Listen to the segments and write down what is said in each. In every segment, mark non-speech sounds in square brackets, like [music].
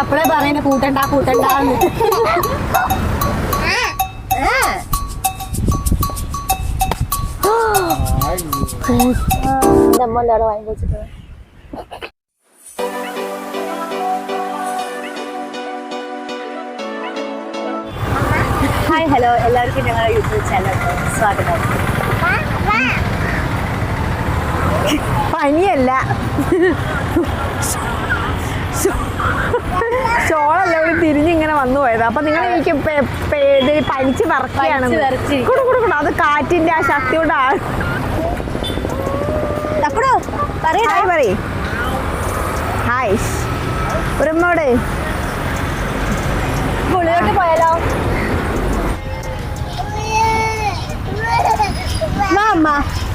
അപ്പളേ പറയുന്ന കൂട്ടണ്ട കൂട്ടണ്ട നമ്മ വാങ്ങി ഹായ് ഹലോ എല്ലാവർക്കും ഞങ്ങളുടെ യൂട്യൂബ് ചാനലിലേക്ക് സ്വാഗതം. പനിയല്ല. ഷോളല്ല ഇവിടെ തിരിഞ്ഞിങ്ങനെ വന്നു പോയത്. അപ്പൊ നിങ്ങൾ എനിക്ക് പനിച്ച് പറക്കുകയാണ് കൂടെ കൂടെ കൂടെ. അത് കാറ്റിന്റെ ആ ശക്തി കൊണ്ട് ആ- ഹായ് പറയ്. ഹായ്. ഒരുമ്മോട് പുള്ളിയോട്ട് പോയാലോ? വാ അമ്മ.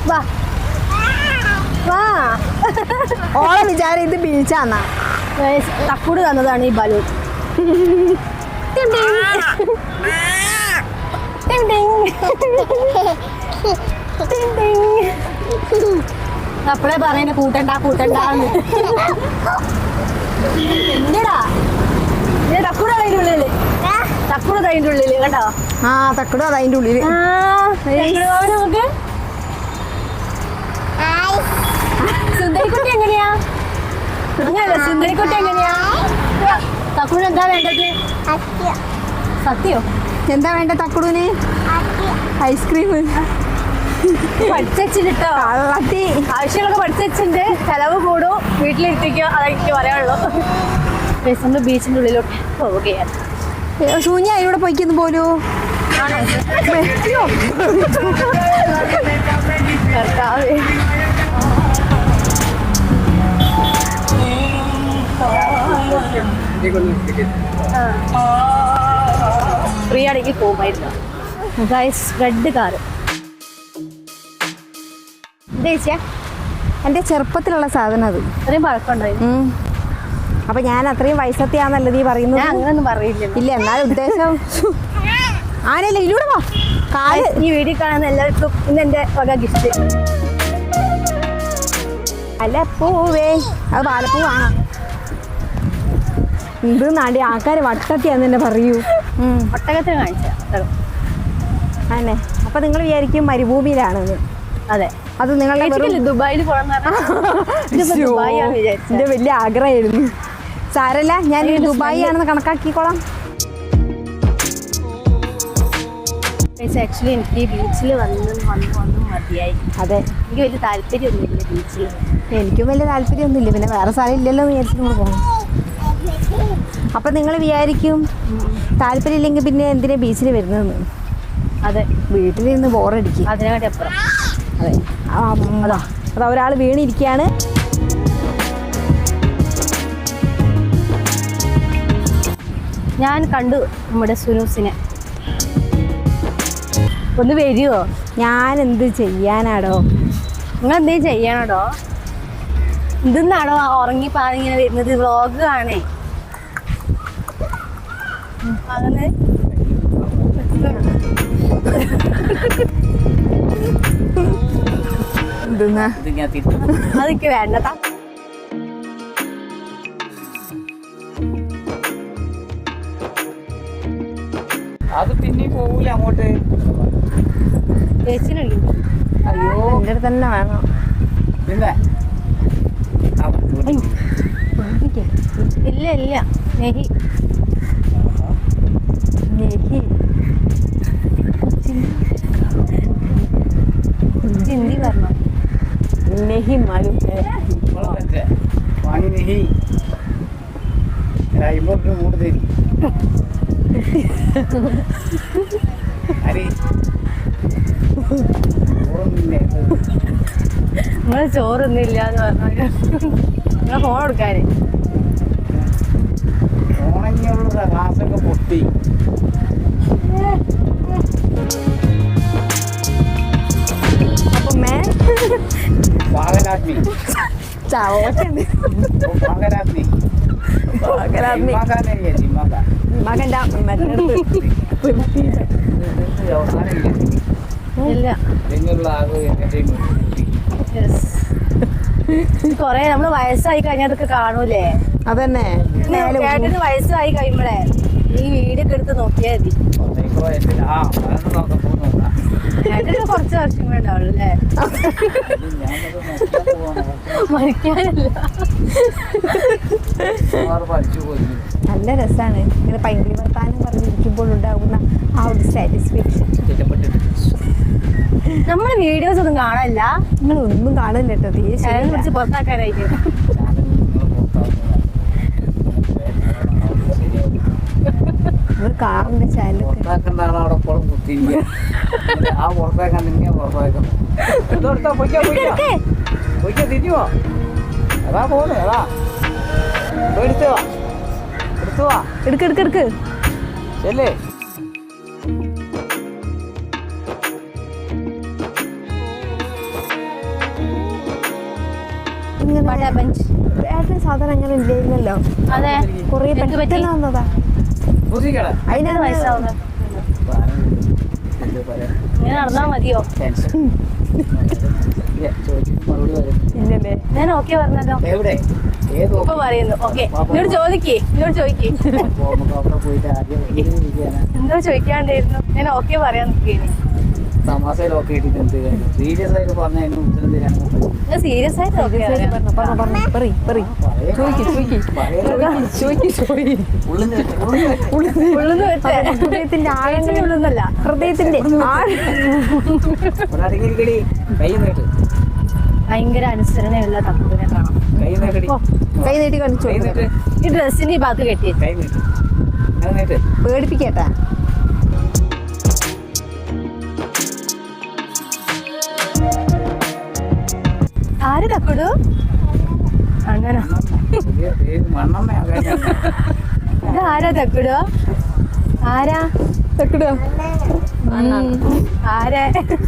വാ. വാ. ഓളെ വിചാരം ഇത് ബീച്ചാന്നാ തക്കൂട് തന്നതാണ് ഈ ബലൂൺ കൂട്ടണ്ട. അപ്പളേ പറയുന്ന കൂട്ടണ്ട കൂട്ടണ്ടാന്ന് എന്തിടാ തക്കൂട് അതിന്റെ ഉള്ളിൽ. തക്കൂട് അതിന്റെ ഉള്ളിൽ കണ്ടോ? ആ തക്കടും അതിന്റെ ഉള്ളിൽ. ആ തക്കൂട് നോക്ക് സുന്ദരിക്കുട്ടി എങ്ങനെയാ അങ്ങനല്ല സുന്ദരിക്കുട്ടി എങ്ങനെയാ? തക്കൂട് എന്താ വേണ്ടത്? സത്യോ. എന്താ വേണ്ട തക്കടുവിന് ഐസ്ക്രീം. പഠിച്ചിട്ടോ കള്ളത്തി. ആവശ്യങ്ങളൊക്കെ പഠിച്ചിട്ടുണ്ട് ചെലവ് കൂടും. വീട്ടിലിരുത്തിക്കോ അതെനിക്ക് പറയാനുള്ളൂ. ഗൈസ്, നമ്മൾ ബീച്ചിന്റെ ഉള്ളിലോട്ട് പോവുകയാണ്. ശൂന്യ അതിലൂടെ പോയിക്കുന്നു പോലൂ കർത്താവേ. ഫ്രീ ആണെങ്കിൽ പോകുമായിരുന്നു ഗൈസ് റെഡ് കാറ് ചേച്ചിയാ? എന്റെ ചെറുപ്പത്തിലുള്ള സാധനം അത്. അത്രയും പഴക്കമുണ്ടായിരുന്നു. അപ്പൊ ഞാൻ അത്രയും വയസ്സത്തെയാന്നല്ലേ നീ പറയുന്നു പറയുന്നത് അങ്ങനൊന്നും പറയില്ല ഇല്ല എന്നാലും ഉദ്ദേശം ആനല്ലേ ഇതിലൂടെ വാ. കാൽ ഈ വീഡിയോ കാണുന്ന എല്ലാവർക്കും ഇന്ന് എന്റെ വക ഗിഫ്റ്റ് അല്ല പൂവേ. അത് പാലപ്പൂവാണ് ഇത് നാടി? ആൾക്കാര് വട്ടത്തിയാന്ന് തന്നെ പറയൂ. ഒട്ടകത്തിന് കാണിച്ച അതെ അപ്പൊ നിങ്ങൾ വിചാരിക്കും മരുഭൂമിയിലാണ് അതെ. അത് നിങ്ങളുടെ ദുബായിൽ. എന്റെ [laughs] വലിയ ആഗ്രഹമായിരുന്നു സാരല്ല ഞാൻ ദുബായി ആണെന്ന് കണക്കാക്കിക്കോളാം. ആക്ച്വലി എനിക്ക് ബീച്ചിൽ വന്ന് വന്ന് വന്ന് മതിയായി. അതെ. എനിക്ക് വലിയ താല്പര്യമൊന്നുമില്ല ബീച്ചിൽ എനിക്കും വലിയ താല്പര്യമൊന്നുമില്ല. പിന്നെ വേറെ സ്ഥലം ഇല്ലല്ലോ എന്ന് വിചാരിച്ചിട്ട് നമ്മൾ പോകണം അപ്പൊ നിങ്ങൾ വിചാരിക്കും താല്പര്യമില്ലെങ്കിൽ പിന്നെ എന്തിനാ ബീച്ചിൽ വരുന്നതെന്ന്? അതെ. വീട്ടിലിരുന്ന് ബോറടിക്കും അപ്പുറം. അതെ. അതാ. അതാ ഒരാൾ വീണിരിക്കുകയാണ്. ഞാൻ കണ്ടു നമ്മുടെ സുനൂസിനെ. ഒന്ന് വരുമോ ഞാൻ എന്ത് ചെയ്യാനാടോ? നിങ്ങൾ എന്തെങ്കിലും ചെയ്യാനാടോ ഇതെന്നാണോ ഉറങ്ങി പാങ്ങിങ്ങനെ വരുന്നത്? വ്ളോഗ് കാണേ. അങ്ങനെ അതൊക്കെ വേണ്ട അത് പിന്നെ പോകൂല അങ്ങോട്ട്. അയ്യോ. എന്റെ അടുത്ത് തന്നെ വേണം. പിന്നെ? ഇല്ല ഇല്ല. നെഹി തരി അരി ഓർമ്മയില്ലേ നിങ്ങൾ ചോറൊന്നും ഇല്ല എന്ന് നിങ്ങൾ ഫോൺ കൊടുക്കാന് ഓണങ്ങിയുള്ള ഗ്ലാസ്സൊക്കെ പൊട്ടി. അപ്പൊ മേ പാകരാത്രി ചാവോട്ടുണ്ട് പാകരാത്രി പാകരാത്രി. ജിമ്മാക്കാനല്ലേ ജിമ്മാക്ക മകന്റെ മറ്റടുത്ത് ഇല്ല. ആകെ എന്റർടൈൻമെന്റ് കൊറേ നമ്മൾ വയസ്സായി കഴിഞ്ഞാൽ അതൊക്കെ കാണൂലേ? അതന്നെ. ചേട്ടന് വയസ്സായി കഴിയുമ്പോഴേ ഈ വീഡിയോ ഒക്കെ എടുത്ത് നോക്കിയാ മതി. പുറത്തേക്ക് ആ അതൊന്നും നോക്കാം പോ നോക്കാം. ചേട്ടന് കുറച്ച് വർഷം കൂടെ ഉണ്ടാവുള്ളൂ അല്ലേ? മരിക്കാനല്ല. നല്ല രസാണ്. ഇങ്ങനെ പൈങ്കിളി വർത്താനം പറഞ്ഞിരിക്കുമ്പോൾ ഉണ്ടാകുന്ന ആ ഒരു സാറ്റിസ്ഫാക്ഷൻ നമ്മൾ വീഡിയോസ് ഒന്നും കാണാനില്ല. നിങ്ങൾ ഒന്നും കാണില്ല കേട്ടോ ശരിയല്ല. വിളിച്ച് പുറത്താക്കാനായിരിക്കും. കാറിന്റെ ചാനലൊക്കെ പുറത്താക്കുന്നതാണ് അവിടെ ഇപ്പോൾ കുത്തിയിരിക്കുക. ആ പുറത്താക്കാൻ നിന്നെ ഏട്ടന് അങ്ങനെ ഇല്ലായിരുന്നല്ലോ അതെ. കുറേ പെട്ടെന്ന് വന്നതാ അതിനാണ് വയസ്സാവുന്നത് നടന്നാ മതിയോ? ഞാൻ ഓക്കെ പറഞ്ഞല്ലോ ഇപ്പൊ പറയുന്നു. ഓക്കെ എന്നോട് ചോദിക്കേ. എന്നോട് ചോദിക്കേ. നമുക്ക് പോയിട്ട് ആദ്യം ഇത് ഇരിക്കാനാ. എന്തോ ചോദിക്കാണ്ടായിരുന്നു. ഞാൻ ഓക്കെ പറയാൻ നിൽക്കേനി തമാശയിലൊക്കെ ഇട്ടിട്ട് എന്ത് കാര്യം? സീരിയസ് ആയിട്ട് ഉത്തരം തരാൻ സീരിയസ്. ഹൃദയത്തിന്റെ ആഴങ്ങളിൽ ഭയങ്കര അനുസരണയുള്ള തപ്പുവിനെ കാണാം. കൈ നീട്ടി കാണിച്ചു ഈ ഡ്രസ്സിന്റെ ഈ ഭാഗത്ത് കെട്ടി പേടിപ്പിക്കട്ടാ. ആര് തക്കുടു അങ്ങനെ. പുതിയ പേര് മണ്ണെണ്ണ ഇത് ആരാ? തക്കുടു. ആരാ?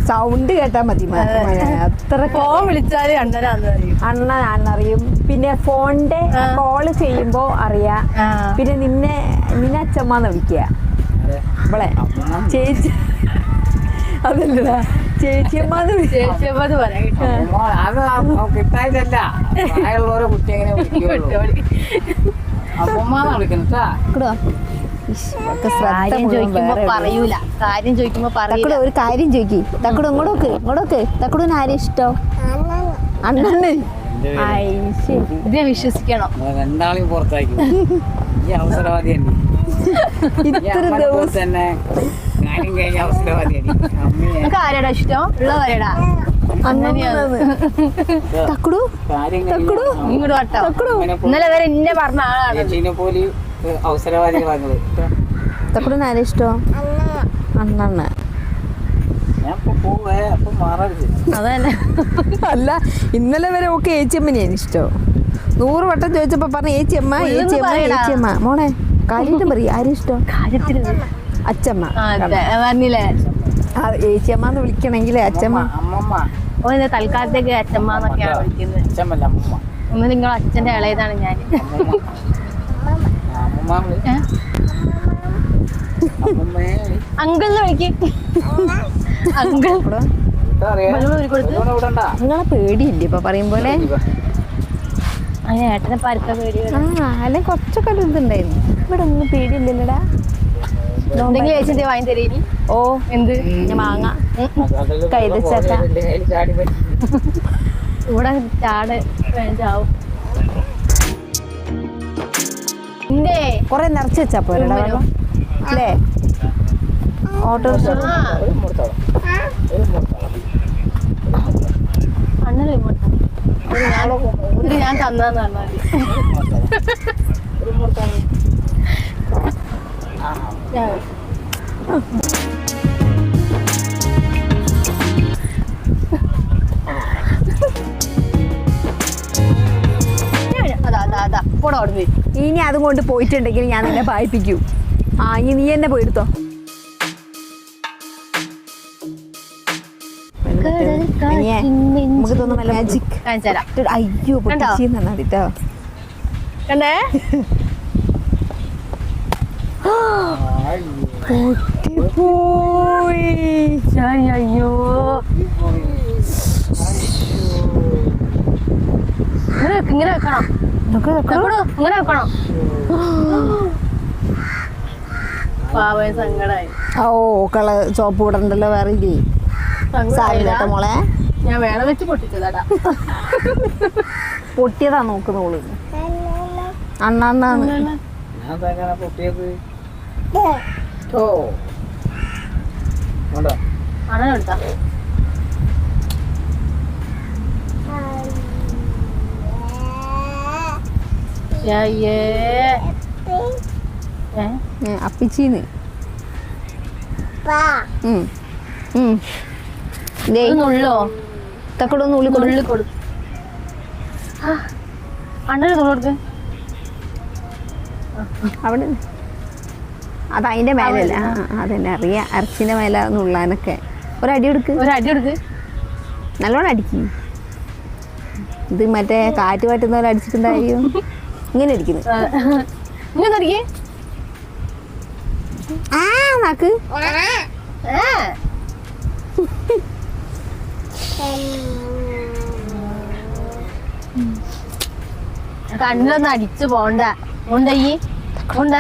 സൗണ്ട് കേട്ടാ മതി. അത്ര ഫോൺ വിളിച്ചാൽ അണ്ണനാന്ന് അണ്ണനാണെന്നറിയും പിന്നെ ഫോണിന്റെ. കോൾ ചെയ്യുമ്പോ അറിയാ. പിന്നെ നിന്നെ നിന്നെ അച്ഛമ്മന്ന് വിളിക്കുക ഇവളെ. ചേച്ചി. അതല്ലടാ. ചേച്ചിയമ്മന്ന് ചേച്ചിയമ്മന്ന് പറയാം. അത് കിട്ടായിട്ടല്ല പ്രായമുള്ളവരെ കുട്ടി എങ്ങനെ വിളിക്കുള്ളൂ കുട്ടി. അമ്മമാന്ന് വിളിക്കുന്നത് കേട്ടാ കാര്യം ചോദിക്കുമ്പോ പറയൂല. കാര്യം ചോദിക്കുമ്പോ തക്കടു പറയൂല ഒരു കാര്യം ചോദിക്കി. തക്കടു ഇങ്ങോട്ടോക്ക് ഇങ്ങോട്ടോക്ക്. തക്കടുവിന് ആരെ ഇഷ്ടം? അണ്ണന്. ഇതിനെ വിശ്വസിക്കണം? നമ്മളെ രണ്ടാളെയും പുറത്താക്കി. ഈ അവസരവാദി തന്നെ ഈ ഇത്ര ദിവസം തന്നെ നമുക്ക് ആരാടാ ഇഷ്ടം? അങ്ങനെയാണ് തക്കടു. തക്കുടു. ഇങ്ങോട്ട് വട്ടോ. തക്കടു. ഇന്നലെ വരെ ഇന്നെ പറഞ്ഞ ആളാണ്. അവസരവാദികളാണ്. ആരെ ഇഷ്ടം? അണ്ണണ്ണ അതന്നെ. അല്ല ഇന്നലെ വരെ ഓക്കെ ഏച്ചിയമ്മനെയാണ് ഇഷ്ടം. നൂറ് വട്ടം ചോദിച്ചപ്പോ പറഞ്ഞ ഏച്ചിയമ്മ ഏച്ചിയമ്മ. ഏച്ചിയമ്മ. മോളെ കാര്യം പറയും ആരും ഇഷ്ടം? കാര്യത്തിന് അച്ചമ്മ. പറഞ്ഞില്ലേ? ആ, ഏച്ചിയമ്മ എന്ന് വിളിക്കണമെങ്കിൽ അച്ചമ്മ. അമ്മമ്മ. ഓ ഇത് തൽക്കാലത്തേക്ക് അച്ഛമ്മ എന്നൊക്കെയാണ് വിളിക്കുന്നത്. ഒന്ന് നിങ്ങൾ അച്ഛന്റെ ഇളയതാണ് ഞാൻ. അങ്കിൾ എന്ന് വിളിക്കും. അങ്കിൾ. എന്താ? നിങ്ങളെ പേടിയില്ലേ ഇപ്പൊ പറയും പോലെ? അങ്ങനെ ഏട്ടനെ പരുത്ത പേടി. ആ അല്ലെങ്കിൽ കുറച്ചൊക്കെ ഇതുണ്ടായിരുന്നു. ഇവിടെ ഒന്നും പേടിയില്ലല്ലോടാ? എന്തെങ്കിലും ചേച്ചി വാങ്ങി തരീനി? ഓ എന്ത്? ഞാൻ മാങ്ങ. പറ്റി. ഇവിടെ ചാട് ചാവും കൊറേ നിറച്ച് വെച്ചാ വെള്ളം അല്ലേ? ഓട്ടോറിക്ഷ ഒരു ഞാൻ തന്നാന്ന് പറഞ്ഞാൽ ഇനി അതും കൊണ്ട് പോയിട്ടുണ്ടെങ്കിൽ ഞാൻ നിന്നെ പായിപ്പിക്കൂ ആ ഇനി നീ എന്നെ പോയെടുത്തോ നമുക്ക് തോന്നുന്നു മാജിക് അയ്യോ കേട്ടോ കണ്ടേ? പോയി അയ്യോ ഇങ്ങനെ ഇങ്ങനെ വെക്കണം. ഇങ്ങനെ വെക്കണം. സങ്കടായി. ഓ കള ചോപ്പ് ഇടണ്ടല്ലോ വേറെ ഇല്ലേ? സാരില്ല മോളെ? ഞാൻ വേണം വെച്ച് പൊട്ടിച്ചതാടാ. പൊട്ടിയതാ നോക്കുന്നോൾ അണ്ണാന്നാണ് പൊട്ടിയത്. ഓ. ഉണ്ടോ എടുത്താ അപ്പിച്ചീന്ന്. ഉള്ളി അണ്ണന് കൊടുക്ക്. അവിടെ. അത് അതിന്റെ മേലല്ല അതന്നെ. അറിയാം. അരച്ചിന്റെ മേല നുള്ളാനൊക്കെ ഒരടി എടുക്ക്. നല്ലോണം അടിക്കും. ഇത് മറ്റേ കാറ്റ് പറ്റുന്നവരെ പോലെ അടിച്ചിട്ടുണ്ടായിരിക്കും. ഇങ്ങനെ അടിക്കുന്നു. ആ നാക്ക്. കണ്ണിലൊന്ന് അടിച്ചു പോണ്ട. ഉണ്ടയ്യേ. ഉണ്ട.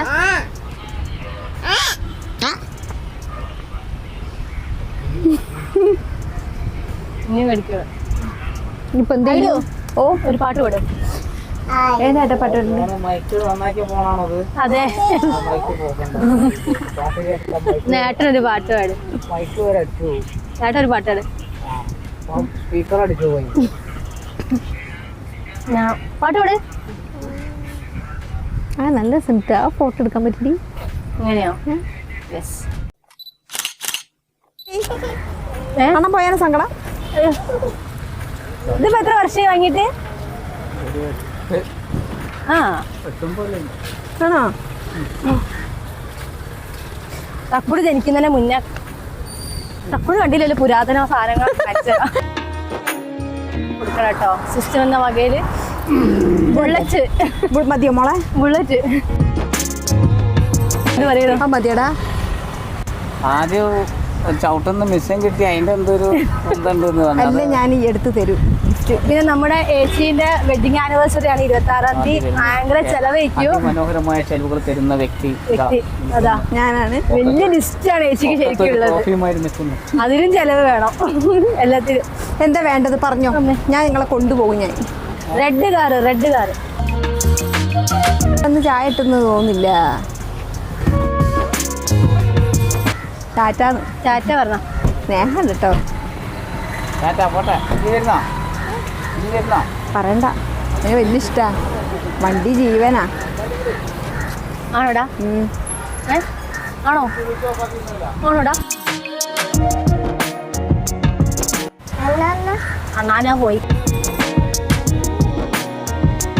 ഇനി മേടിക്കുക? ഓ. ഒരു പാട്ട് പാടും. ഏതായിട്ട് പാട്ട് അതെ? നേട്ടനൊരു പാട്ട് പാടും. ഒരു പാട്ട് പാടും. പാട്ട് പാട്. ആ നല്ല സെന്റ് ആ ഫോട്ടോ എടുക്കാൻ പറ്റി ഇങ്ങനെയോ? യെസ് അണ്ണൻ പോയാലും സങ്കടം? ഇതിപ്പോ എത്ര വർഷമായി വാങ്ങിയിട്ട്? ആ. എട്ടുമ്പോൾ ആണോ? തക്കുടി ജനിക്കുന്നതിന് മുന്നേ തക്കുടി കണ്ടില്ലല്ലോ പുരാതന സാധനങ്ങൾ. കൊടുക്കണം കേട്ടോ. സിസ്റ്റർ എന്ന വകയിൽ ബുള്ളറ്റ് മതിയോ മോളെ? ബുള്ളറ്റ് പറയുന്നു മതിയടാ. ആദ്യം ചവിട്ടുന്ന മിസ്സം കിട്ടി അതിന്റെ എന്തൊരു അല്ല ഞാൻ ഈ എടുത്ത് തരും. പിന്നെ നമ്മുടെ ഏച്ചിന്റെ വെഡിങ് ആനിവേഴ്സറി ആണ് ഇരുപത്തി ആറാം തീയതി ഭയങ്കര ചെലവഴിക്കൂ മനോഹരമായ ചെലവുകൾ തരുന്ന വ്യക്തി. അതാ ഞാനാണ്. വലിയ ലിസ്റ്റാണ് ഏച്ചിക്ക് ശരിക്കും അതിലും ചെലവ് വേണം. എല്ലാത്തിനും എന്താ വേണ്ടത്? പറഞ്ഞോ. ഞാൻ നിങ്ങളെ കൊണ്ടുപോകും ഞാൻ. റെഡ് കാറ് റെഡ് കാറ് ഒന്ന് ചായ ഇട്ടെന്ന് തോന്നില്ല ടാറ്റാന്ന് ടാറ്റ പറഞ്ഞ. സ്നേഹം കേട്ടോ. ടാറ്റാ പറയണ്ട. എനിക്ക് വലിയ ഇഷ്ടാ. വണ്ടി ജീവനാ. ആണോടാ. ആണോ? ആണോടാ? അണ്ണാ ഞാൻ പോയി.